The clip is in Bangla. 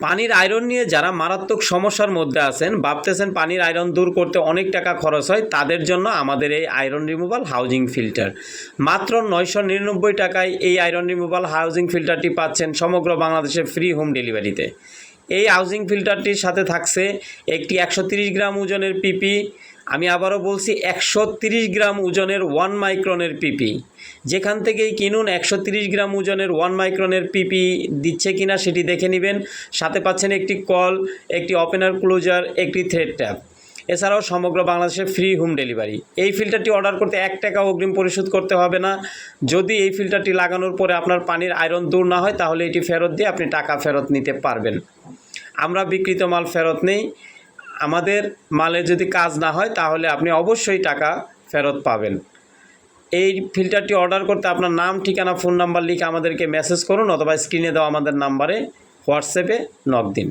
পানির আয়রন নিয়ে যারা মারাত্মক সমস্যার মধ্যে আছেন, ভাবতেছেন পানির আয়রন দূর করতে অনেক টাকা খরচ হয়, তাদের জন্য আমাদের এই আয়রন রিমুভাল হাউজিং ফিল্টার মাত্র নয়শো নিরানব্বই টাকায় এই আয়রন রিমুভাল হাউজিং ফিল্টারটি পাচ্ছেন সমগ্র বাংলাদেশে ফ্রি হোম ডেলিভারিতে এই হাউজিং ফিল্টারটির সাথে থাকছে একটি একশো গ্রাম ওজনের পিপি আমি আবারও বলছি একশো গ্রাম ওজনের ওয়ান মাইক্রনের পিপি যেখান থেকেই কিনুন একশো গ্রাম ওজনের ওয়ান মাইক্রনের পিপি দিচ্ছে কিনা সেটি দেখে নেবেন। সাথে পাচ্ছেন একটি কল একটি ওপেনার ক্লোজার একটি থ্রেড ট্যাপ এছাড়াও সমগ্র বাংলাদেশে ফ্রি হোম ডেলিভারি এই ফিল্টারটি অর্ডার করতে এক টাকা অগ্রিম পরিশোধ করতে হবে না। যদি এই ফিল্টারটি লাগানোর পরে আপনার পানির আয়রন দূর না হয়, তাহলে এটি ফেরত দিয়ে আপনি টাকা ফেরত নিতে পারবেন। আমরা বিকৃত মাল ফেরত নেই। আমাদের মালে যদি কাজ না হয়, তাহলে আপনি অবশ্যই টাকা ফেরত পাবেন। এই ফিল্টারটি অর্ডার করতে আপনার নাম, ঠিকানা, ফোন নাম্বার লিখে আমাদেরকে মেসেজ করুন অথবা স্ক্রিনে দেওয়া আমাদের নাম্বারে হোয়াটসঅ্যাপে নক দিন।